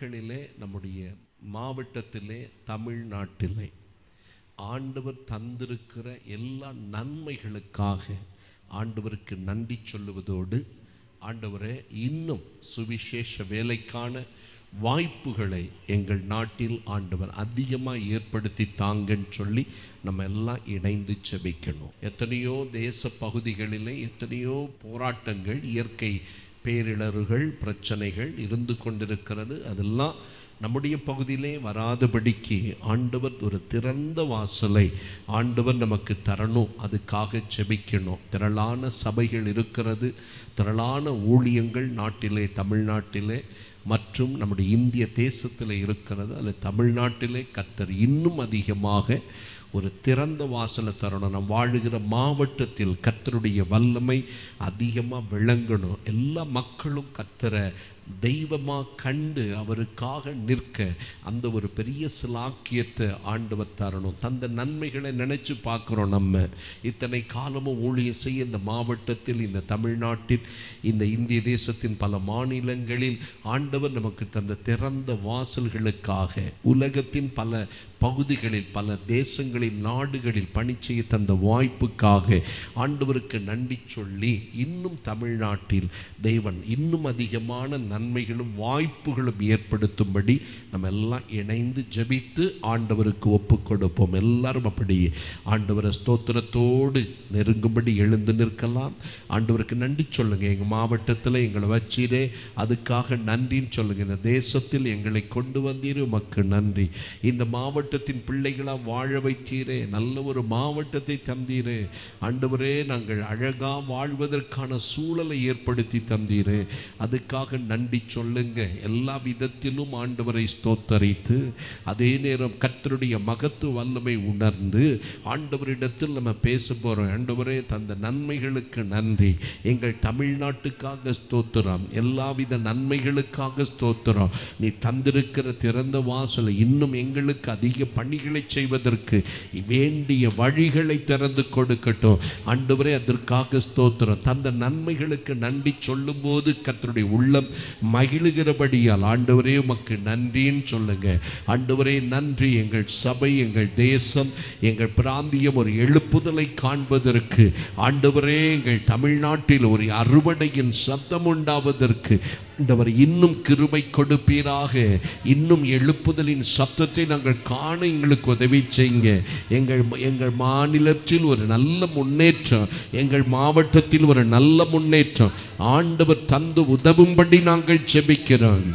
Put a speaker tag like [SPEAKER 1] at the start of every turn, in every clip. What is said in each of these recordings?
[SPEAKER 1] நாட்களிலே நம்முடைய மாவட்டத்திலே தமிழ்நாட்டிலே ஆண்டவர் தந்திருக்கிற எல்லா நன்மைகளுக்காக ஆண்டவருக்கு நன்றி சொல்லுவதோடு ஆண்டவரே இன்னும் சுவிசேஷ வேலைக்கான வாய்ப்புகளை எங்கள் நாட்டில் ஆண்டவர் அதிகமாக ஏற்படுத்தி தாங்கன்னு சொல்லி நம்ம எல்லாம் இணைந்து செபிக்கணும். எத்தனையோ தேச பகுதிகளிலே எத்தனையோ போராட்டங்கள் இயற்கை பேரிடர்கள் பிரச்சனைகள் இருந்து கொண்டிருக்கிறது. அதெல்லாம் நம்முடைய பகுதியிலே வராதபடிக்கு ஆண்டவர் ஒரு திறந்த வாசலை ஆண்டவர் நமக்கு தரணும். அதுக்காக செபிக்கணும். திரளான சபைகள் இருக்கிறது. திரளான ஊழியங்கள் நாட்டிலே தமிழ்நாட்டிலே மற்றும் நம்முடைய இந்திய தேசத்தில் இருக்கிறது. அதில் தமிழ்நாட்டிலே கத்தர் இன்னும் அதிகமாக ஒரு திறந்த வாசலை தரணும். நம்ம வாழுகிற மாவட்டத்தில் கத்தருடைய வல்லமை அதிகமாக விளங்கணும். எல்லா மக்களும் கத்தரை தெய்வமாக கண்டு அவருக்காக நிற்க அந்த ஒரு பெரிய சிலாக்கியத்தை ஆண்டவர் தரணும். தந்த நன்மைகளை நினச்சி பார்க்குறோம் நம்ம. இத்தனை காலமும் ஊழியம் செய்ய இந்த மாவட்டத்தில் இந்த தமிழ்நாட்டில் இந்த இந்திய தேசத்தின் பல மாநிலங்களில் ஆண்டவர் நமக்கு தந்த திறந்த வாசல்களுக்காக உலகத்தின் பல பகுதிகளில் பல தேசங்களில் நாடுகளில் பணி செய்ய தந்த வாய்ப்புக்காக ஆண்டவருக்கு நன்றி சொல்லி இன்னும் தமிழ்நாட்டில் தேவன் இன்னும் அதிகமான நன்மைகளும் வாய்ப்புகளும் ஏற்படுத்தும்படி நம்ம எல்லாம் இணைந்து ஜெபித்து ஆண்டவருக்கு ஒப்பு கொடுப்போம் எல்லாரும் அப்படி ஆண்டவரை ஸ்தோத்திரத்தோடு நெருங்கும்படி எழுந்து நிற்கலாம். ஆண்டவருக்கு நன்றி சொல்லுங்கள் எங்கள் மாவட்டத்தில் எங்களை வச்சீரே. அதுக்காக நன்றின்னு சொல்லுங்கள் இந்த தேசத்தில் எங்களை கொண்டு வந்தீர். உமக்கு நன்றி. இந்த மாவட்டத்தின் பிள்ளைகளாக வாழ வைத்தீரே. நல்ல ஒரு மாவட்டத்தை தந்தீரே. ஆண்டவரே நாங்கள் அழகாக வாழ்வதற்கான சூழலை ஏற்படுத்தி தந்தீரே. அதுக்காக நன்றி சொல்லுங்க. எல்லா விதத்திலும் ஆண்டவரை ஸ்தோத்தரித்து அதே நேரம் கத்தருடைய மகத்து வல்லமை உணர்ந்து ஆண்டவரிடத்தில் நம்ம பேச போகிறோம் ஆண்டவரே தந்த நன்மைகளுக்கு நன்றி. எங்கள் தமிழ்நாட்டுக்காக ஸ்தோத்திரம். எல்லாவித நன்மைகளுக்காக ஸ்தோத்திரம். நீ தந்திருக்கிற திறந்த வாசலை இன்னும் எங்களுக்கு அதிக பணிகளை செய்வதற்கு வேண்டிய வழிகளை திறந்து கொடுக்கட்டும். ஆண்டவரே அதற்காக ஸ்தோத்திரம். தந்த நன்மைகளுக்கு நன்றி சொல்லும்போது கத்தருடைய உள்ளம் மகிழுகிறபடியால் ஆண்டவரே உமக்கு நன்றின்னு சொல்லுங்க. ஆண்டவரே நன்றி. எங்கள் சபை எங்கள் தேசம் எங்கள் பிராந்தியம் ஒரு எழுப்புதலை காண்பதற்கு. ஆண்டவரே எங்கள் தமிழ்நாட்டில் ஒரு அறுவடையின் சத்தம் உண்டாவதற்கு. ஆண்டவர் இன்னும் கிருபை கொடுப்பீராக. இன்னும் எழுப்புதலின் சப்தத்தை நாங்கள் காண எங்களுக்கு உதவி செய்யுங்க. எங்கள் எங்கள் மாநிலத்தில் ஒரு நல்ல முன்னேற்றம் எங்கள் மாவட்டத்தில் ஒரு நல்ல முன்னேற்றம். ஆண்டவர் தந்து உதவும்படி நாங்கள் செபிக்கிறோம்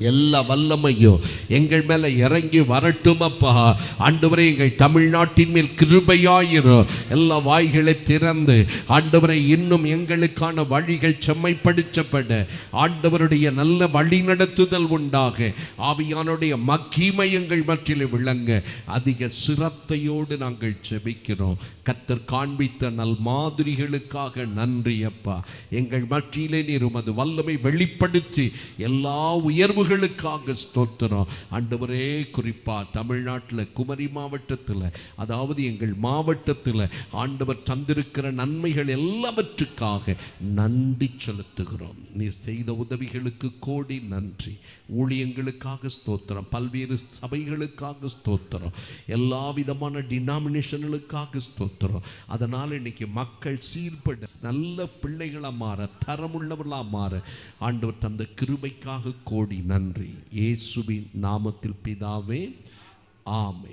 [SPEAKER 1] எல்லா வல்லமையும் எங்கள் மேலே இறங்கி வரட்டும் அப்பா. ஆண்டவரை எங்கள் தமிழ்நாட்டின் மேல் கிருபையாயிரும் எல்லா வாய்களை திறந்து ஆண்டவரை இன்னும் எங்களுக்கான வழிகள் செம்மைப்படுத்தப்பட. ஆண்டவருடைய நல்ல வழி நடத்துதல் உண்டாக. ஆவியானுடைய மகிமை எங்கள் மற்றிலே விளங்க. அதிக சிரத்தையோடு நாங்கள் செபிக்கிறோம் கத்தர் காண்பித்த நல் மாதிரிகளுக்காக நன்றி அப்பா. எங்கள் மற்றிலே நீர் உமது வல்லமை வெளிப்படுத்தி எல்லா அவர்களுக்காக ஸ்தோத்திரம். ஆண்டவரே குறிப்பா தமிழ்நாட்டில் குமரி மாவட்டத்தில் அதாவது எங்கள் மாவட்டத்தில் ஆண்டவர் தந்திருக்கிற நன்மைகள் எல்லாவற்றுக்காக நன்றி செலுத்துகிறோம். நீ செய்த உதவிகளுக்கு கோடி நன்றி. ஊழியங்களுக்காக ஸ்தோத்திரம். பல்வேறு சபைகளுக்காக ஸ்தோத்திரம். எல்லா விதமான டினாமினேஷன்களுக்காக ஸ்தோத்திரம். அதனால் இன்னைக்கு மக்கள் சீர்பட நல்ல பிள்ளைகளாக மாற தரமுள்ளவர்களாக மாற ஆண்டவர் தந்த கிருபைக்காக கோடி நன்றி. நன்றி. இயேசுவின் நாமத்தில் பிதாவே ஆமே